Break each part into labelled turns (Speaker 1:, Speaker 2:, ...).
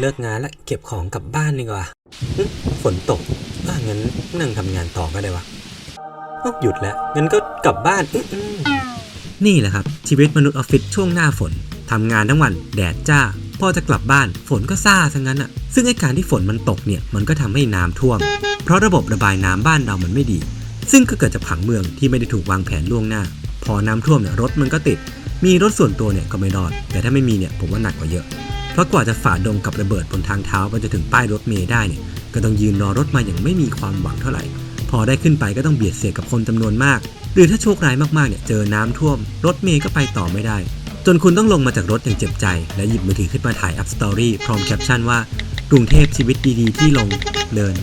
Speaker 1: เลิกงานแล้วเก็บของกลับบ้านดีกว่าฝนตกอะงั้นนั่งทำงานต่อก็ได้วะอ้าวหยุดแล้วงั้นก็กลับบ้านนี่แหละครับ ชีวิตมนุษย์ออฟฟิศช่วงหน้าฝนทำงานทั้งวันแดดจ้า พอจะกลับบ้านฝนก็ซ่าทั้งนั้นอะซึ่งไอการที่ฝนมันตกเนี่ยมันก็ทำให้น้ำท่วม เพราะระบบระบายน้ำบ้านเรามันไม่ดี ซึ่งก็เกิดจากผังเมืองที่ไม่ได้ถูกวางแผนล่วงหน้า พอน้ำท่วมเนี่ยรถมันก็ติด มีรถส่วนตัวเนี่ยก็ไม่รอด แต่ถ้าไม่มีเนี่ยผมว่าหนักกว่าเยอะ เพราะกว่าจะฝ่าดงกับระเบิดบนทางเท้าไปจะถึงป้ายรถเมล์ได้เนี่ยก็ต้องยืนรอรถมาอย่างไม่มีความหวังเท่าไหร่ พอได้ขึ้นไปก็ต้องเบียดเสียกับคนจำนวนมาก หรือถ้าโชคร้ายมากๆเนี่ยเจอน้ำท่วม รถเมล์ก็ไปต่อไม่ได้ จนคุณต้องลงมาจากรถอย่างเจ็บใจ และหยิบมือถือขึ้นมาถ่ายอัพสตอรี่พร้อมแคปชั่นว่ากรุงเทพชีวิตดีๆ ที่ลงเดิน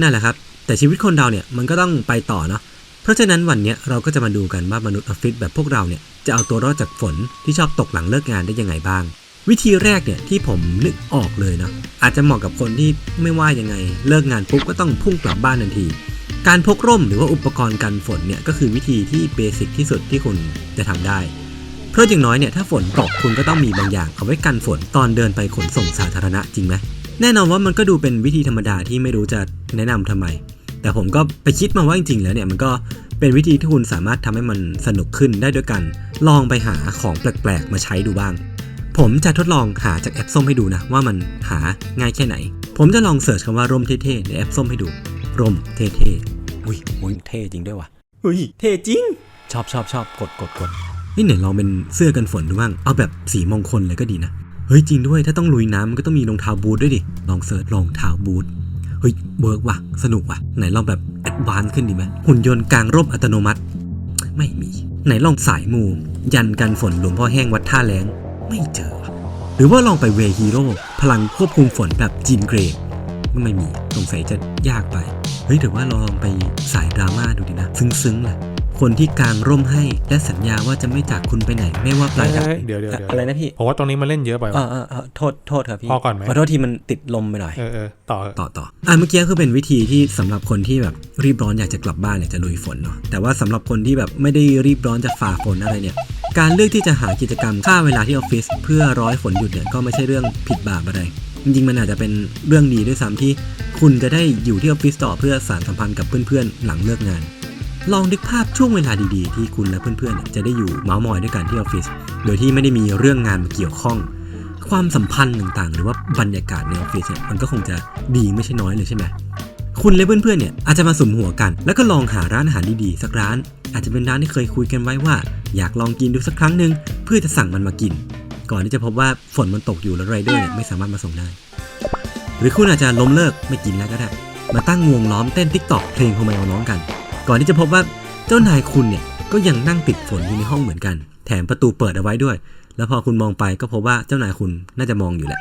Speaker 1: นั่นแหละครับ แต่ชีวิตคนเราเนี่ยมันก็ต้องไปต่อเนาะเพราะฉะนั้นวันนี้เราก็จะมาดูกันว่ามนุษย์ออฟฟิศแบบพวกเราเนี่ยจะเอาตัวรอดจากฝนที่ชอบตกหลังเลิกงานได้ยังไงบ้าง วิธีแรกเนี่ยที่ผมนึกออกเลยเนาะอาจจะเหมาะกับคนที่ไม่ว่ายังไง เลิกงานปุ๊บก็ต้องพุ่งกลับบ้านทันที การพกร่มหรือว่าอุปกรณ์กันฝนเนี่ยก็คือวิธีที่เบสิกที่สุดที่คุณจะทำได้ เพราะอย่างน้อยเนี่ยถ้าฝนตกคุณก็ต้องมีบางอย่างเอาไว้กันฝนตอนเดินไปขนส่งสาธารณะจริงไหมแน่นอนว่ามันก็ดูเป็นวิธีธรรมดาที่ไม่รู้จะแนะนำทำไม แต่ผมก็ไปคิดมาว่าจริงๆแล้วเนี่ยมันก็เป็นวิธีที่คุณสามารถทำให้มันสนุกขึ้นได้ด้วยกัน ลองไปหาของแปลกๆ มาใช้ดูบ้าง ผมจะทดลองหาจากแอปส้มให้ดูนะ ว่ามันหาง่ายแค่ไหน ผมจะลองเสิร์ชคำว่าร่มเท่ๆในแอปส้มให้ดู ร่มเท่ๆอุ้ยอุ้ยเท่จริงด้วยว่ะอุ้ยเท่จริง ชอบชอบชอบกดกดกดนี่เนี่ยลองเป็นเสื้อกันฝนดูบ้างเอาแบบสีมงคลเลยก็ดีนะเฮ้ยจริงด้วยถ้าต้องลุยน้ำมันก็ต้องมีรองเท้าบูทด้วยดิลองเสิร์ชรองเท้าบูทเฮ้ยเวิร์กว่ะสนุกว่ะไหนลองแบบแอดวานซ์ขึ้นดีไหมหุ่นยนต์กลางร่มอัตโนมัติ ไม่มี ไหนลองสายมู ยันกันฝนหลวงพ่อแห้งวัดท่าแรง ไม่เจอว่ะหรือว่าลองไปเวฮีโร่พลังควบคุมฝนแบบจีนเกรย์ไม่มีสงสัยจะยากไป เฮ้ยหรือว่าลองไปสายดราม่าดูดีนะ ซึ้งๆแหละคนที่กางร่มให้และสัญญาว่าจะไม่จากคุณไปไหน ไม่ว่าปลายทาง
Speaker 2: เอ้ยเดี๋ยวเดี๋ยวเดี๋ยว
Speaker 1: อะไรนะพี่
Speaker 2: ผมว่าตรงนี้มันเล่นเยอะไป
Speaker 1: เอ
Speaker 2: ว่ะ
Speaker 1: อเออเออโทษโทษครับพี่
Speaker 2: พอก่อนไหม
Speaker 1: ขอโทษทีมันติดลมไปหน่อย
Speaker 2: เออเออต่อเถอะ
Speaker 1: ต่อต่ออะเมื่อกี้คือเป็นวิธีที่สำหรับคนที่แบบรีบร้อนอยากจะกลับบ้านอยากจะลุยฝนเนาะแต่ว่าสำหรับคนที่แบบไม่ได้รีบร้อนจะฝ่าฝนอะไรเนี่ย การเลือกที่จะหากิจกรรมฆ่าเวลาที่ออฟฟิศเพื่อร้อยฝนหยุดเนี่ยก็ไม่ใช่เรื่องผิดบาปอะไร จริงๆ มันอาจจะเป็นเรื่องดีด้วยซ้ำที่คุณจะได้อยู่ที่ออฟฟิศต่อเพื่อสานสัมพันธ์กับเพื่อนๆ หลังเลิกงาน ลองนึกภาพช่วงเวลาดีๆ ที่คุณและเพื่อนๆ จะได้อยู่เมาส์มอยด้วยกันที่ออฟฟิศ โดยที่ไม่ได้มีเรื่องงานมาเกี่ยวข้อง ความสัมพันธ์ต่างๆ หรือว่าบรรยากาศในออฟฟิศเนี่ยมันก็คงจะดีไม่ใช่น้อยเลยใช่ไหมคุณและเพื่อนๆเนี่ยอาจจะมาสุมหัวกัน แล้วก็ลองหาร้านอาหารดีๆ สักร้าน อาจจะเป็นร้านที่เคยคุยกันไว้ว่า อยากลองกินดูสักครั้งหนึ่งเพื่อจะสั่งมันมากิน ก่อนที่จะพบว่าฝนมันตกอยู่แล้วไรเดอร์เนี่ยไม่สามารถมาส่งได้ หรือคุณอาจจะล้มเลิกไม่กินแล้วก็ได้มาตั้งวงล้อมเต้นทิกตอกเพลงโฮมายน้องกัน ก่อนที่จะพบว่าเจ้านายคุณเนี่ยก็ยังนั่งติดฝนอยู่ในห้องเหมือนกัน แถมประตูเปิดเอาไว้ด้วย แล้วพอคุณมองไปก็พบว่าเจ้านายคุณน่าจะมองอยู่แหละ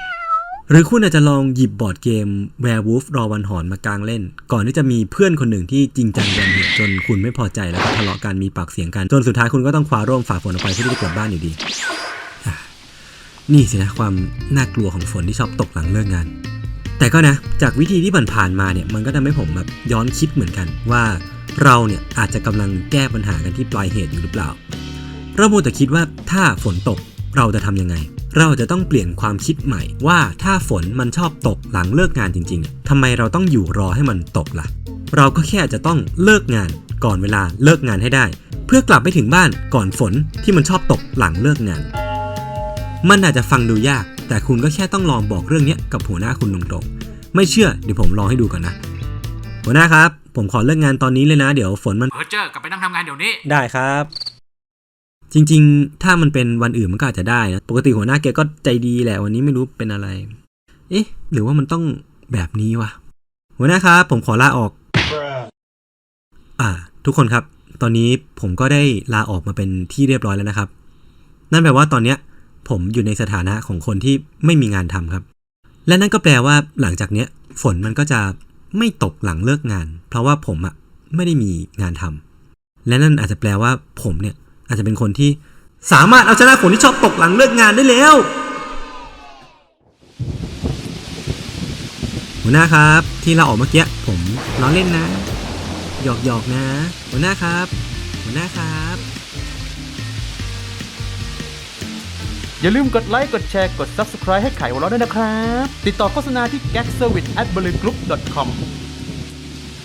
Speaker 1: หรือคุณอาจจะลองหยิบบอร์ดเกม Werewolf รอวันหอนมากลางเล่น ก่อนที่จะมีเพื่อนคนหนึ่งที่จริงจังกัน จนคุณไม่พอใจแล้วก็ทะเลาะกันมีปากเสียงกัน จนสุดท้ายคุณก็ต้องคว้าร่มฝ่าฝนออกไปเพื่อที่จะกลับบ้านอยู่ดี นี่สินะความน่ากลัวของฝนที่ชอบตกหลังเลิกงาน แต่ก็นะ จากวิธีที่ผ่านๆมาเนี่ยมันก็ทำให้ผมแบบย้อนคิดเหมือนกันว่าเราเนี่ยอาจจะกำลังแก้ปัญหากันที่ปลายเหตุอยู่หรือเปล่า เราโมวแต่คิดว่าถ้าฝนตกเราจะทำยังไง เราจะต้องเปลี่ยนความคิดใหม่ว่าถ้าฝนมันชอบตกหลังเลิกงานจริงๆอะทำไมเราต้องอยู่รอให้มันตกล่ะ เราก็แค่จะต้องเลิกงานก่อนเวลาเลิกงานให้ได้ เพื่อกลับไปถึงบ้านก่อนฝนที่มันชอบตกหลังเลิกงาน มันอาจจะฟังดูยาก แต่คุณก็แค่ต้องลองบอกเรื่องเนี้ยกับหัวหน้าคุณตรงๆ ไม่เชื่อเดี๋ยวผมลองให้ดูก่อนนะ หัวหน้าครับ ผมขอเลิกงานตอนนี้เลยนะ เดี๋ยวฝนมัน
Speaker 3: เออเจอกลับไปนั่งทำงานเดี๋ยวนี้
Speaker 1: ได้ครับ จริงๆ ถ้ามันเป็นวันอื่นมันก็อาจจะได้นะปกติหัวหน้าแกก็ใจดีแหละวันนี้ไม่รู้เป็นอะไร เอ๊ะ หรือว่ามันต้องแบบนี้วะหัวหน้าครับผมขอลาออก อ่า ทุกคนครับ ตอนนี้ผมก็ได้ลาออกมาเป็นที่เรียบร้อยแล้วนะครับ นั่นแปลว่าตอนเนี้ยผมอยู่ในสถานะของคนที่ไม่มีงานทำครับ และนั่นก็แปลว่าหลังจากเนี้ยฝนมันก็จะไม่ตกหลังเลิกงาน เพราะว่าผมอะไม่ได้มีงานทำและนั่นอาจจะแปลว่าผมเนี่ยอาจจะเป็นคนที่สามารถเอาชนะฝนที่ชอบตกหลังเลิกงานได้แล้ว หัวหน้าครับ ที่เราออกเมื่อกี้ผมล้อเล่นนะ หยอกหยอกๆนะ หัวหน้าครับ หัวหน้าครับ
Speaker 2: อย่าลืมกดไลค์ กดแชร์ กด Subscribe ให้ไขหัวเราะด้วยนะครับ ติดต่อโฆษณาที่ gagservice at b l u e group com